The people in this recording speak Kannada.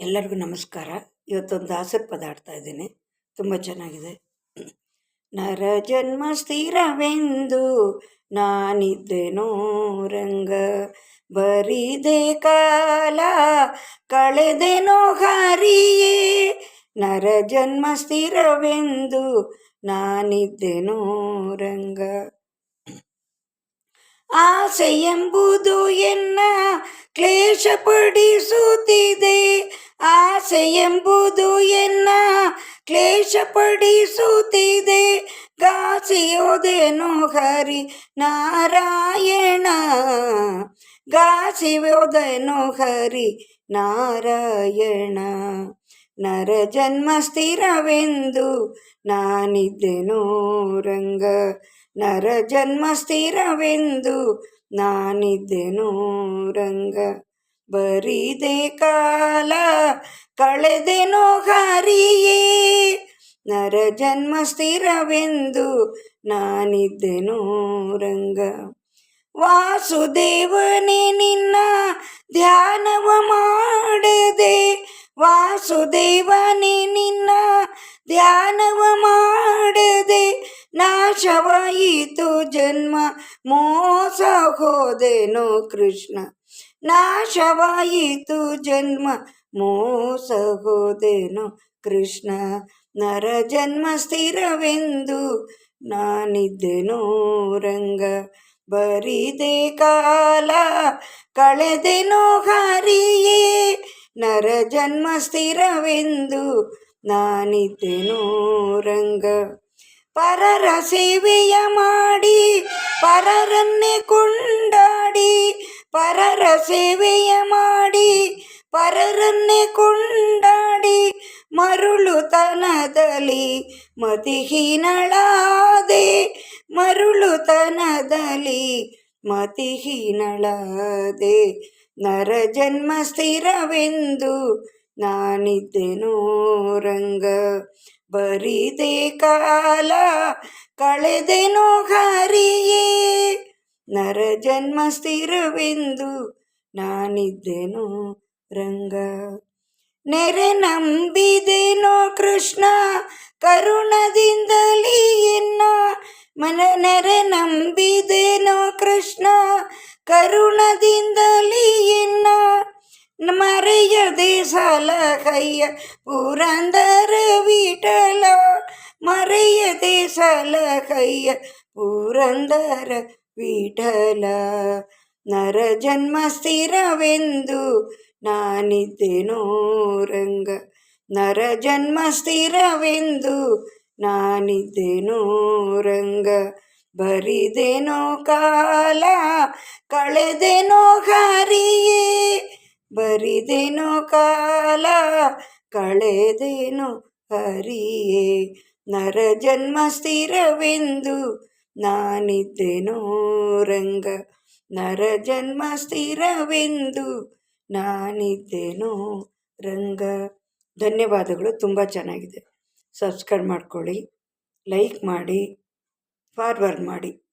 ಎಲ್ಲರಿಗೂ ನಮಸ್ಕಾರ. ಇವತ್ತೊಂದು ಹಸಿರು ಪದಾರ್ಥ ಇದ್ದೀನಿ. ತುಂಬ ಚೆನ್ನಾಗಿದೆ. ನರ ಜನ್ಮ ಸ್ಥಿರವೆಂದು ನಾನಿದ್ದೆನೋ ರಂಗ. ಬರಿದೆ ಕಾಲ, ಕಳೆದೆನೋ ಹಾರಿಯೇ. ನರ ಜನ್ಮ ಸ್ಥಿರವೆಂದು ನಾನಿದ್ದೆನೋ ರಂಗ. ಆಸೆ ಎಂಬುದು ಎನ್ನ ಕ್ಲೇಶ ಪಡಿಸುತ್ತಿದೆ ಆಸೆ ಎಂಬುದು ಎನ್ನ ಕ್ಲೇಶ ಪಡಿಸುತ್ತಿದೆ ಗಾಸಿಯೋದೇನು ಹರಿ ನಾರಾಯಣ. ಗಾಸಿಯೋದೇನು ಹರಿ ನಾರಾಯಣ. ನರ ಜನ್ಮ ಸ್ಥಿರವೆಂದು ನಾನಿದ್ದೆನೋ ರಂಗ. ನರ ಜನ್ಮ ಸ್ಥಿರವೆಂದು ನಾನಿದ್ದೆನೋ ರಂಗ. ಬರಿದೆ ಕಾಲ, ಕಳೆದೆನೋ ಹರಿಯೇ. ನರ ಜನ್ಮ ಸ್ಥಿರವೆಂದು ನಾನಿದ್ದೆನೋ ರಂಗ. ವಾಸುದೇವನೇ, ನಿನ್ನ ಧ್ಯಾನವ ಮಾಡದೆ. ವಾಸುದೇವನೇ, ನಿನ್ನ ಧ್ಯಾನವ ಮಾಡದೆ. ನಾಶವಾಯಿತು ಜನ್ಮ, ಮೋಸ ಹೋದೆನೋ ಕೃಷ್ಣ. ನಾಶವಾಯಿತು ಜನ್ಮ ಮೋಸಗೋದೇನು ಕೃಷ್ಣ. ನರ ಜನ್ಮ ಸ್ಥಿರವೆಂದು ನಾನಿದ್ದೆನೋ ರಂಗ. ಬರಿದೆ ಕಾಲ, ಕಳೆದೆನೋ ಹರಿಯೇ. ನರ ಜನ್ಮ ಸ್ಥಿರವೆಂದು ನಾನಿದ್ದೆನೋ ರಂಗ. ಪರರ ಸೇವೆಯ ಮಾಡಿ, ಪರರನ್ನೇ ಕೊಂಡಾಡಿ ಪರರ ಸೇವೆಯ ಮಾಡಿ, ಪರರನ್ನೇ ಕೊಂಡಾಡಿ ಮರುಳುತನದಲ್ಲಿ ಮತಿಹೀನಳಾದೆ ಮರುಳುತನದಲ್ಲಿ ಮತಿಹೀನಳಾದೆ. ನರ ಜನ್ಮ ಸ್ಥಿರವೆಂದು ನಾನಿದ್ದೆನೋ ರಂಗ ಬರಿದೆ ಕಾಲ ಕಳೆದೆನೋ ಹರಿಯೇ. ನರ ಜನ್ಮ ಸ್ಥಿರವೆಂದು ನಾನಿದ್ದೆನೋ ರಂಗ ನೆರೆ ನಂಬಿದೆನೋ ಕೃಷ್ಣ ಕರುಣದಿಂದಲೀ ಎನ್ನ ಮನ ನೆರೆ ನಂಬಿದೆನೋ ಕೃಷ್ಣ ಕರುಣದಿಂದಲೀ ಎನ್ನ ಮರೆಯದೆ ಸಲಹಯ್ಯ ಪುರಂದರ ವಿಠಲ ಮರೆಯದೆ ಸಲಹಯ್ಯ ಪುರಂದರ ವಿಠಲ ನರ ಜನ್ಮ ಸ್ಥಿರವೆಂದು ನಾನಿದ್ದೆನೋ ರಂಗ. ನರ ಜನ್ಮ ಸ್ಥಿರವೆಂದು ನಾನಿದ್ದೆನೋ ರಂಗ. ಬರಿದೆನೋ ಕಾಲ, ಕಳೆದೆನೋ ಹರಿಯೇ. ಬರಿದೆನೋ ಕಾಲ, ಕಳೆದೆನೋ ಹರಿಯೇ. ನರ ಜನ್ಮ ಸ್ಥಿರವೆಂದು ನಾನಿದ್ದೆನೋ ರಂಗ ನರ ಜನ್ಮ ಸ್ಥಿರವೆಂದು ನಾನಿದ್ದೇನೋ ರಂಗ. ಧನ್ಯವಾದಗಳು, ತುಂಬ ಚೆನ್ನಾಗಿದೆ. ಸಬ್ಸ್ಕ್ರೈಬ್ ಮಾಡ್ಕೊಳ್ಳಿ, ಲೈಕ್ ಮಾಡಿ, ಫಾರ್ವರ್ಡ್ ಮಾಡಿ.